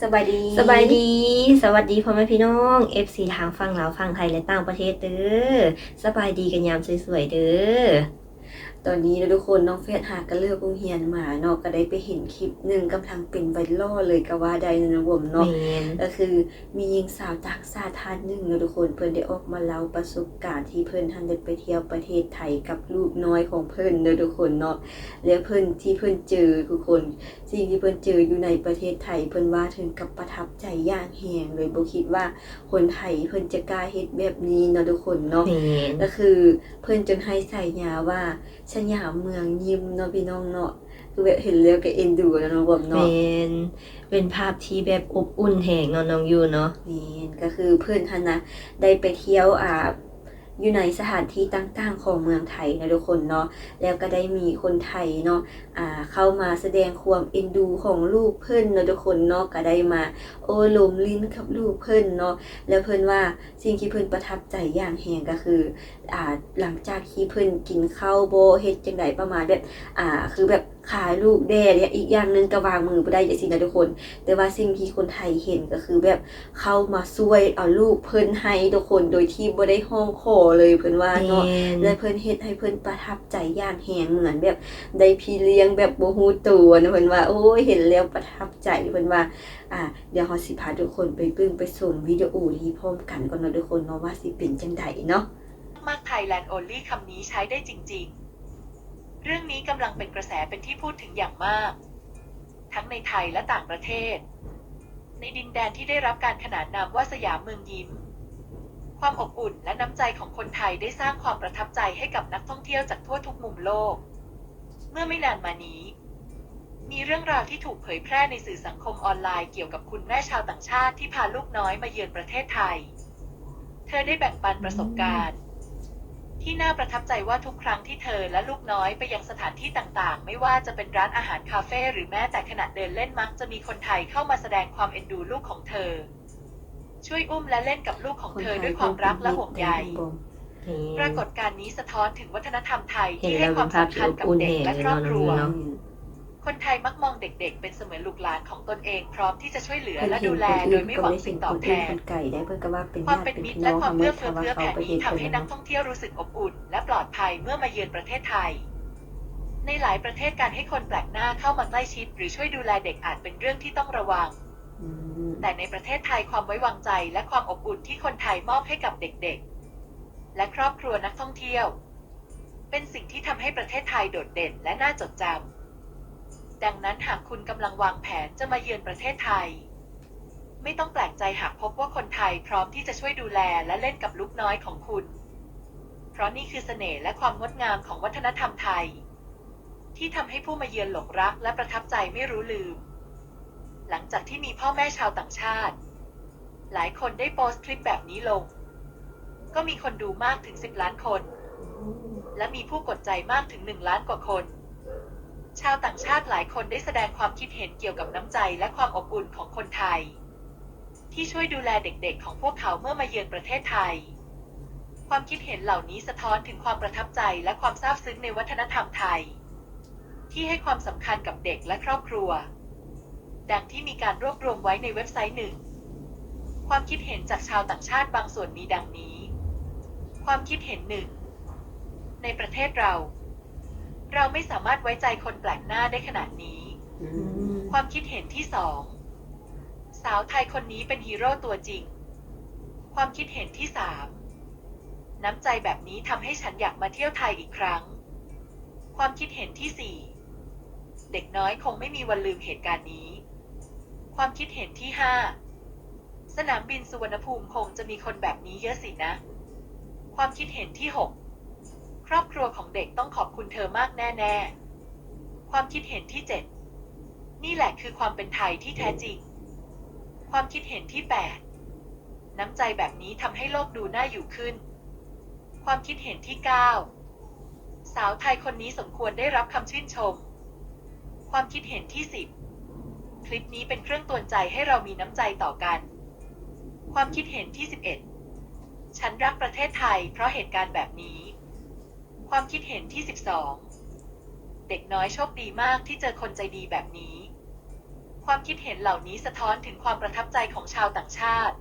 สบายดี สบายดี สวัสดีพ่อแม่พี่น้อง FC ทางฝั่งลาฟังไทยและต่างประเทศเด้อสบายดีกันยามสวยๆเด้อ ตอนนี้นะทุกคนน้องเฟสหากันเลิกโรงเรียนมาเนาะก็ได้ไปเห็นคลิปหนึ่งกำลังเป็นไวรัลเลยก็ว่าได้นะผมแมเนาะนก็คือมีหญิงสาวจากชาติท่านหนึ่งนะทุกคนเพิ่นได้ออกมาเล่าประสบการณ์ที่เพิ่นทันได้ไปเที่ยวประเทศไทยกับลูกน้อยของเพิ่นเด้อทุกคนเนาะแล้วเพิ่นที่เพิ่นเจอทุกคนสิ่งที่เพิ่นเจออยู่ในประเทศไทยเพิ่นว่าถึงกับประทับใจอย่างแหงเลยบ่คิดว่าคนไทยเพิ่นจะกล้าเฮ็ดแบบนี้เนาะทุกคนเนาะแมนก็คือเพิ่นจนให้ใส่ยาว่าสยามเมืองยิ้มเนาะพี่น้องเนาะคือแบบเห็นแล้วก็เอ็นดูแล้วเนาะผมแมเนาะนเป็นภาพที่แบบอบอุ่นแหงเนาะน้องยูเนาะนี่ก็คือเพื่อนท่านนะได้ไปเที่ยวอ่า อยู่ในสถานที่ต่างๆของเมืองไทยนะทุกคนเนาะแล้วก็ได้มีคนไทยเนาะอ่าเข้ามาแสดงความเอ็นดูของลูกเพิ่นนะทุกคนเนาะก็ได้มา โอ้ลมลิ้นกับลูกเพิ่นเนาะแล้วเพิ่นว่าสิ่งที่เพิ่นประทับใจอย่างแหงก็คืออ่าหลังจากที่เพิ่นกินข้าวโบเฮ็ดจังไดประมาณแบบอ่าคือแบบขายลูกแด่เนี่ยอีกอย่างหนึงก็วางมือบ่ได้จังซี่นะทุกคน แต่ว่าสิ่งที่คนไทยเห็นก็คือแบบเข้ามาช่วยเอาลูกเพิ่นให้ทุกคนโดยที่บ่ได้ห้องขอเลยเพิ่นว่าแมเนาะนและเพิ่นเฮ็ดให้เพิ่นประทับใจอย่างแหงเหมือนแบบได้พี่เลี้ยงแบบบ่ฮู้ตัวนะเพิ่นว่าโอ้ยเห็นแล้วประทับใจเพิ่นว่าอ่าเดี๋ยวเฮาสิพาทุกคนไปเบิ่งไปชมวิดีโอที่พร้อมกันก่อนเนาะทุกคนเนาะว่าสิเป็นจังไดเนาะมาก Thailand Only คำนี้ใช้ได้จริง ๆ เรื่องนี้กำลังเป็นกระแสเป็นที่พูดถึงอย่างมาก ทั้งในไทยและต่างประเทศ ในดินแดนที่ได้รับการขนานนามว่าสยามเมืองยิ้ม ความอบอุ่นและน้ำใจของคนไทยได้สร้างความประทับใจให้กับนักท่องเที่ยวจากทั่วทุกมุมโลก เมื่อไม่นานมานี้ มีเรื่องราวที่ถูกเผยแพร่ในสื่อสังคมออนไลน์เกี่ยวกับคุณแม่ชาวต่างชาติที่พาลูกน้อยมาเยือนประเทศไทย เธอได้แบ่งปันประสบการณ์ ที่น่าประทับใจว่าทุกครั้งที่เธอและลูกน้อยไปยังสถานที่ต่างๆ ไม่ว่าจะเป็นร้านอาหารคาเฟ่หรือแม้แต่ขณะเดินเล่นมักจะมีคนไทยเข้ามาแสดงความเอ็นดูลูกของเธอ ช่วยอุ้มและเล่นกับลูกของเธอด้วยความรักและห่วงใยแม่นปรากฏการณ์นี้สะท้อนถึงวัฒนธรรมไทยเห็นที่แล้ให้วความเป็นภาพสำคัญกับเด็กและที่ครออบบอุ่นครัว คนไทยมักมองเด็ก ๆ เป็นเสมือนลูกหลานของตนเองพร้อมที่จะช่วยเหลือเพิ่นและเห็นดูคแลนโดอื่ยนไม่ก็หวังได้เป็สิ่นงคตอบนแทอื่นนคนไก่ได้เพิ่นก็ว่าเป็นความญาติเป็นเป็นมิตรพี่น้และองความเมื่เอื้ออเฟื้อเขาเผื่อเขาแผ่ไปเฮ็นี้ดทำให้เพิ่นนักเนาะท่องเที่ยวรู้สึกอบอุ่น และปลอดภัยเมื่อมาเยือนประเทศไทย ในหลายประเทศการให้คนแปลกหน้าเข้ามาใกล้ชิด หรือช่วยดูแลเด็กอาจเป็นเรื่องที่ต้องระวังอืมแต่ในประเทศไทยความไว้วางใจ และความอบอุ่นที่คนไทยมอบให้กับเด็กๆ และครอบครัวนักท่องเที่ยว เป็นสิ่งที่ทำให้ประเทศไทยโดดเด่นและน่าจดจำ ดังนั้นหากคุณกำลังวางแผนจะมาเยือนประเทศไทย ไม่ต้องแปลกใจหากพบว่าคนไทยพร้อมที่จะช่วยดูแลและเล่นกับลูกน้อยของคุณ เพราะนี่คือเสน่ห์และความงดงามของวัฒนธรรมไทย ที่ทำให้ผู้มาเยือนหลงรักและประทับใจไม่รู้ลืม หลังจากที่มีพ่อแม่ชาวต่างชาติ หลายคนได้โพสต์คลิปแบบนี้ลง ก็มีคนดูมากถึง 10 ล้านคน และมีผู้กดใจมากถึง 1 ล้านกว่าคน ชาวต่างชาติหลายคนได้แสดงความคิดเห็นเกี่ยวกับน้ำใจและความอบอุ่นของคนไทย ที่ช่วยดูแลเด็กๆ ของพวกเขาเมื่อมาเยือนประเทศไทย ความคิดเห็นเหล่านี้สะท้อนถึงความประทับใจและความซาบซึ้งในวัฒนธรรมไทย ที่ให้ความสำคัญกับเด็กและครอบครัว ดังที่มีการรวบรวมไว้ในเว็บไซต์หนึ่ง ความคิดเห็นจากชาวต่างชาติบางส่วนมีดังนี้ ความคิดเห็นหนึ่งในประเทศเรา เราไม่สามารถไว้ใจคนแปลกหน้าได้ขนาดนี้อืมความคิดเห็นที่สองสาวไทยคนนี้เป็นฮีโร่ตัวจริง ความคิดเห็นที่สามน้ำใจแบบนี้ทำให้ฉันอยากมาเที่ยวไทยอีกครั้ง ความคิดเห็นที่สี่เด็กน้อยคงไม่มีวันลืมเหตุการณ์นี้ ความคิดเห็นที่ห้าสนามบินสุวรรณภูมิคงจะมีคนแบบนี้เยอะสินะ ความคิดเห็นที่หกค รอบครัวของเด็กต้องขอบคุณเธอมากแน่ๆ ความคิดเห็นที่เจ็ดนี่แหละคือความเป็นไทยที่แท้จริง ความคิดเห็นที่ 8 น้ำใจแบบนี้ทำให้โลกดูน่าอยู่ขึ้น ความคิดเห็นที่ 9 สาวไทยคนนี้สมควรได้รับคำชื่นชม ความคิดเห็นที่ 10 คลิปนี้เป็นเครื่องตือนใจให้เรามีน้ำใจต่อกัน ความคิดเห็นที่ 11 ฉันรักประเทศไทยเพราะเหตุการณ์แบบนี้ ความคิดเห็นที่ 12 เด็กน้อยโชคดีมากที่เจอคนใจดีแบบนี้ ความคิดเห็นเหล่านี้สะท้อนถึงความประทับใจของชาวต่างชาติ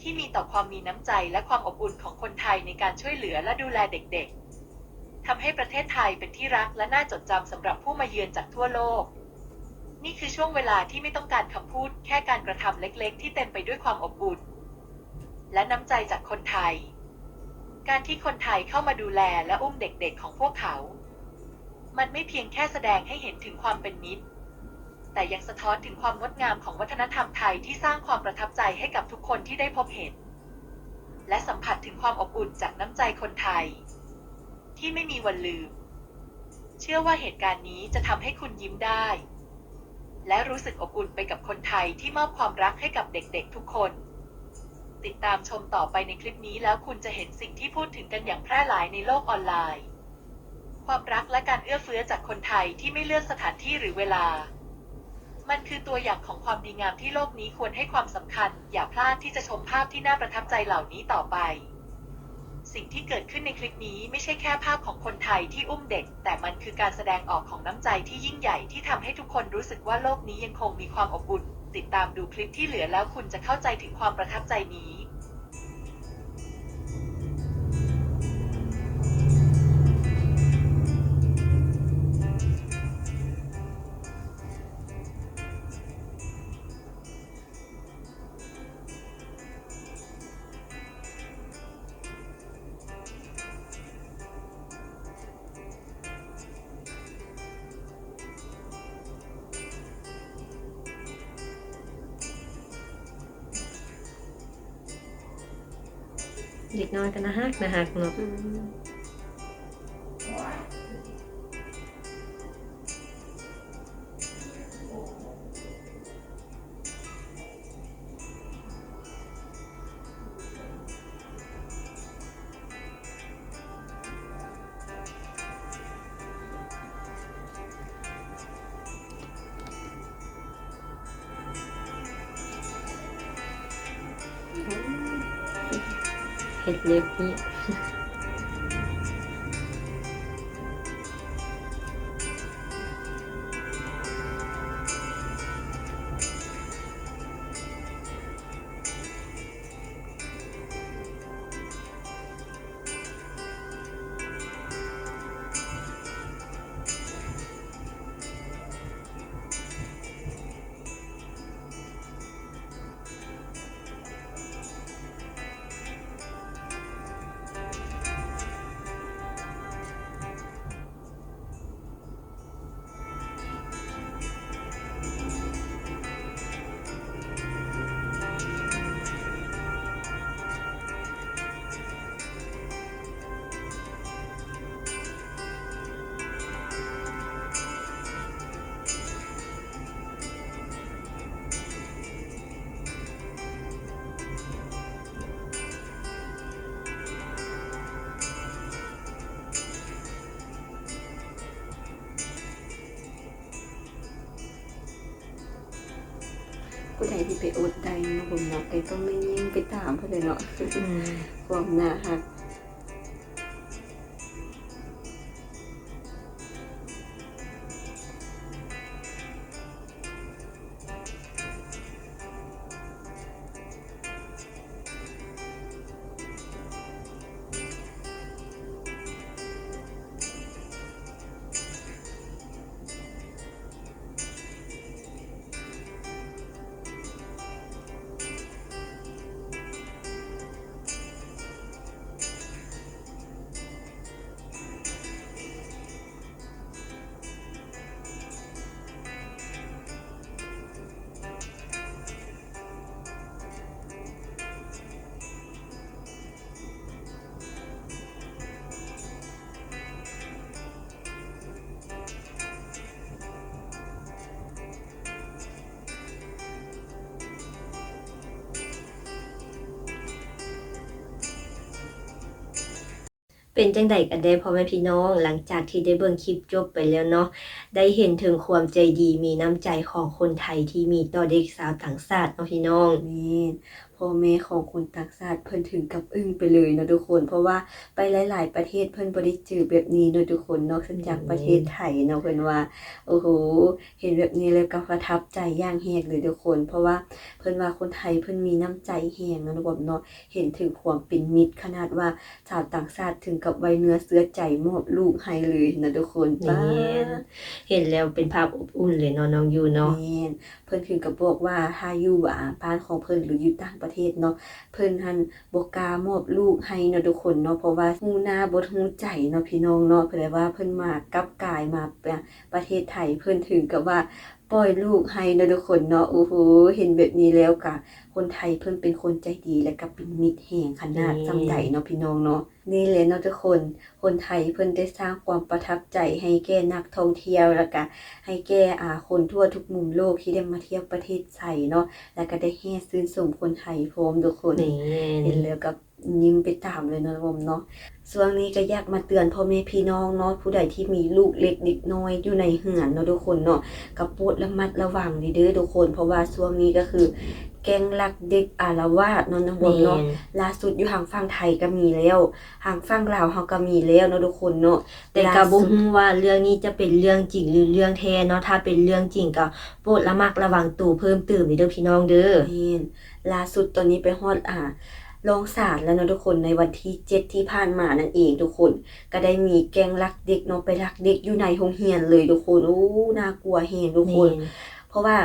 ที่มีต่อความมีน้ำใจและความอบอุ่นของคนไทยในการช่วยเหลือและดูแลเด็กๆทำให้ประเทศไทยเป็นที่รักและน่าจดจำสำหรับผู้มาเยือนจากทั่วโลก นี่คือช่วงเวลาที่ไม่ต้องการคำพูด แค่การกระทำเล็กๆ ที่เต็มไปด้วยความอบอุ่น และน้ำใจจากคนไทย การที่คนไทยเข้ามาดูแลและอุ้มเด็กๆของพวกเขา มันไม่เพียงแค่แสดงให้เห็นถึงความเป็นมิตร แต่ยังสะท้อนถึงความงดงามของวัฒนธรรมไทยที่สร้างความประทับใจให้กับทุกคนที่ได้พบเห็น และสัมผัสถึงความอบอุ่นจากน้ำใจคนไทย ที่ไม่มีวันลืม เชื่อว่าเหตุการณ์นี้จะทำให้คุณยิ้มได้ และรู้สึกอบอุ่นไปกับคนไทยที่มอบความรักให้กับเด็กๆทุกคน ติดตามชมต่อไปในคลิปนี้แล้วคุณจะเห็นสิ่งที่พูดถึงกันอย่างแพร่หลายในโลกออนไลน์ ความรักและการเอื้อเฟื้อจากคนไทยที่ไม่เลือกสถานที่หรือเวลา มันคือตัวอย่างของความดีงามที่โลกนี้ควรให้ความสำคัญ อย่าพลาดที่จะชมภาพที่น่าประทับใจเหล่านี้ต่อไป สิ่งที่เกิดขึ้นในคลิปนี้ไม่ใช่แค่ภาพของคนไทยที่อุ้มเด็ก แต่มันคือการแสดงออกของน้ำใจที่ยิ่งใหญ่ที่ทำให้ทุกคนรู้สึกว่าโลกนี้ยังคงมีความอบอุ่น ติดตามดูคลิปที่เหลือแล้วคุณจะเข้าใจถึงความประทับใจนี้ เด็กน้อยกันนะฮักนะฮักเนาะ อื ที่ไปอดได้เนาะผมเนาะไอ้ต้องไม่ยิ่งไปตามเพื่อนเลยเนาะอืมความน่าฮัก เป็นจังใดกันได้พ่อแม่พี่น้อง หลังจากที่ได้เบิ่งคลิปจบไปแล้วเนาะได้เห็นถึงความใจดีมีน้ำใจของคนไทยที่มีต่อเด็กสาวต่างชาติเนาะพี่น้องนี่ พพ่อแม่ของคนต่างชาติเพิ่นถึงกับอึ้งไปเลยเนาะทุกคน เพราะว่าไปหลาย ๆ ประเทศเพิ่นบ่ได้เจอแบบนี้เนาะทุกคนนอกจากประเทศไทยเนาะเพิ่นว่าโอ้โหเห็นแบบนี้แล้วก็ประทับใจอย่างแฮกเลยทุกคน เพราะว่าเพิ่นว่าคนไทยเพิ่นมีน้ำใจแฮงเนาะทุกคนเนาะเห็นถึงความเป็นมิตรขนาดว่าชาวต่างชาติถึงกับไว้เนื้อเสื้อใจมอบลูกให้เลยนะทุกคนแม่นเห็นแล้วเป็นภาพอบอุ่นเลยเนาะน้องยูเนาะแม่นเพิ่นถึงกับบอกว่าถ้าอยู่อ่าบ้านของเพิ่นหรืออยู่ต่างประเทศเนาะเพิ่นหันบกามอบลูกให้เนาะทุกคนเนาะเพราะว่าฮู้หน้าบ่ฮู้ใจเนาะพี่น้องเนาะเพิ่นเลยว่าเพิ่นมากลับกายมาประเทศไทยเพิ่นถึงกับว่า ปล่อยลูกให้เนาะทุกคนเนาะโอ้โหเห็นแบบนี้แล้วก็คนไทยเพิ่นเป็นคนใจดีและก็เป็นมิตรแห่งขนาดจำใดเนาะพี่น้องเนาะนี่แหละเนาะทุกคน คนไทยเพิ่นได้สร้างความประทับใจให้แก่นักท่องเที่ยวแล้วก็ให้แก่อ่าคนทั่วทุกมุมโลกที่ได้มาเที่ยวประเทศไทยเนาะแล้วก็ได้แห่ซื่นชมคนไทยพร้อมทุกคนแม่นเห็นแล้วกับ ยิ้มไปตามเลยเนาะผมเนาะส่วนนี้ก็อยากมาเตือนพ่อแม่พี่น้องเนาะผู้ใดที่มีลูกเล็กเด็กน้อยอยู่ในเหือนเนาะทุกคนเนาะกับโปรดระมัดระวังดีเด้อทุกคน เพราะว่าช่วงนี้ก็คือ แก๊งลักเด็กอารวาสเนาะนะผแม่มเนาะนล่าสุดอยู่ทางฝั่งไทยก็มีแล้วทางฝั่งลาวเฮาก็มีแล้วเนาะทุกคนเนาะแต่ก็บ่ฮู้ว่าเรื่องนี้จะเป็นเรื่องจริงหรือเรื่องแท้เนาะถ้าเป็นเรื่องจริงก็โปรดระมัดระวังตัวเพิ่มเติมเด้อพี่น้องเด้อแม่นล่าสุดตอนนี้ไปฮอดอ่า ลงศาลแล้วเนาะทุกคนในวันที่เจ็ดที่ผ่านมานั่นเองทุกคน ก็ได้มีแก๊งลักเด็กเนาะไปลักเด็กอยู่ในโรงเรียนเลยทุกคนโอ้น่ากลัวแฮงทุกคน เพราะว่า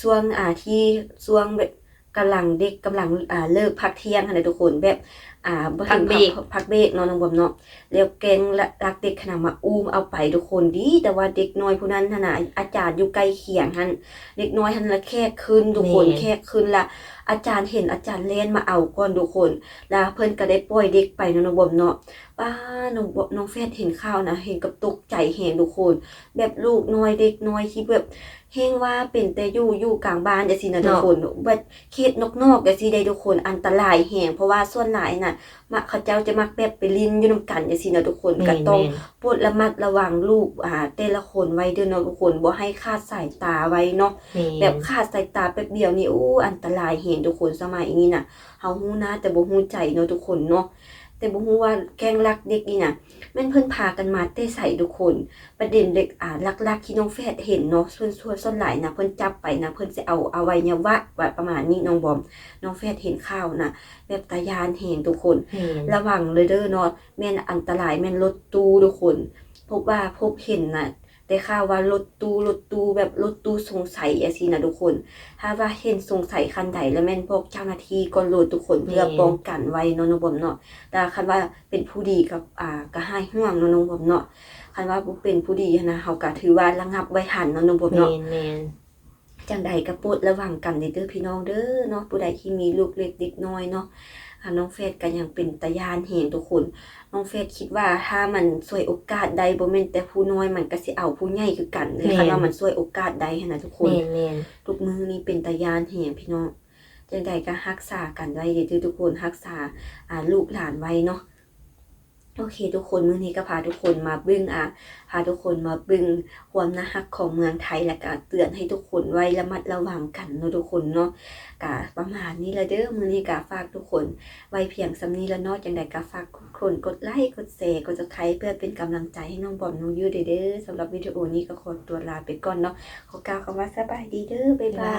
ช่วงอ่าที่ช่วงแบบ กำลังเด็กกำลังอ่าเลิกพักเที่ยงค่ะนะทุกคนแบบอ่าบ่ถึงพักเบรกพักเบรกเนาะน้องบอมเนาะแล้วแกงละรักเด็กขนาดมาอุ้มเอาไปทุกคนดีแต่ว่าเด็กน้อยผู้นั้นหั่นน่ะอาจารย์อยู่ใกล้เคียงหั่นเด็กน้อยหั่นละแค่ขึ้นทุกคนแม่แค่ขึ้นละอาจารย์เห็นอาจารย์เล่นมาเอาก่อนทุกคน แล้วเพิ่นก็ได้ปล่อยเด็กไปเนาะน้องบอมเนาะป้าน้องบอมน้องแฟดเห็นข่าวนะเห็นกับตกใจแฮงทุกคน แบบลูกน้อยเด็กน้อยที่แบบ เฮงว่าเป็นแต่อยู่อยู่กลางบ้านจังซี่นะทุกคนแบบเขตนอกๆจังซี่ได้ทุกคนอันตรายแฮงเพราะว่าส่วนหลายน่ะมักเขาเจ้าจะมักแบบไปลิ้นอยู่นํกันจังซี่นะทุกคนแม่ก็นต้องแม่นโปรดระมัดระวังลูกอ่าแต่ละคนไว้เด้อเนาะทุกคนบ่ให้คลาดสายตาไว้เนาะแม่นแบบขาดสายตาแป๊บเดียวนี่โอ้อันตรายเห็นทุกคนสมัยนี้น่ะเฮาฮู้นะแต่บ่ฮู้ใจเนาะทุกคนเนาะ แต่บ่ฮู้ว่าแกล้งรักเด็กนี่น่ะแม่นเพิ่นพากันมาเตะใส่ทุกคน ประเด็นเด็กอ่าลักๆที่น้องแฟดเห็นเนาะส่วนส่วนส่วนหลายนะเพิ่นจับไปนะเพิ่นสิเอาอวัยวะว่าประมาณนี้น้องบอม น้องแฟดเห็นข่าวนะแบบตายานเห็นทุกคนแม่นระวังเลยเด้อเนาะแม่นอันตรายแม่นรถตู้ทุกคน พบว่าพบเห็นน่ะ ได้ข่าวว่ารถตู้รถตู้แบบรถตู้สงสัยอะสินะทุกคน ถ้าว่าเห็นสงสัยคันใดแล้วแม่นพวกเจ้าหน้าที่ก่อนโหลดทุกคนเพื่อป้องกันไว้เนาะน้องบอมเนาะแต่คันว่าเป็นผู้ดีกับอ่าก็ให้ห่วงเนาะน้องบอมเนาะคันว่าบ่เป็นผู้ดีนะเฮาก็ถือว่าระงับไว้ทันเนาะน้องบอมแม่เนาะนแม่นจังใดก็โปรดระวังกันเด้อพี่น้องเด้อเนาะผู้ใดที่มีลูกเล็กเด็กน้อยเนาะ อ่าน้องเฟสก็ยังเป็นตายานเห็นทุกคน น้องเฟสคิดว่าถ้ามันสวยโอกาสใดบ่แม่นแต่ผู้น้อยมันก็สิเอาผู้ใหญ่คือกันเลยคันว่ามันสวยโอกาสใดหันนะทุกคนแม่นแม่นทุกมือนี้เป็นตายานแห่งพี่น้องจังใดก็รักษากันไว้เด้อทุกคนรักษาอ่าลูกหลานไว้เนาะ โอเคทุกคนมื้อนี้ก็พาทุกคนมาบึ้งอะพาทุกคนมาบึ้งความน่ารักของเมืองไทยและก็เตือนให้ทุกคนไว้ระมัดระวังกันเนาะทุกคนเนาะก็ประมาณนี้ละเด้อมื้อนี้ก็ฝากทุกคน ไว้เพียงสำนี้แล้วเนาะจังใดก็ฝากทุกคนกดไลค์กดแชร์กดแชร์เพื่อเป็นกำลังใจให้น้องบอมน้องยูเด้อเด้อสำหรับวิดีโอนี้ก็ขอตัวลาไปก่อนเนาะขอกล่าวคำว่าสบายดีเด้อบ๊ายบาย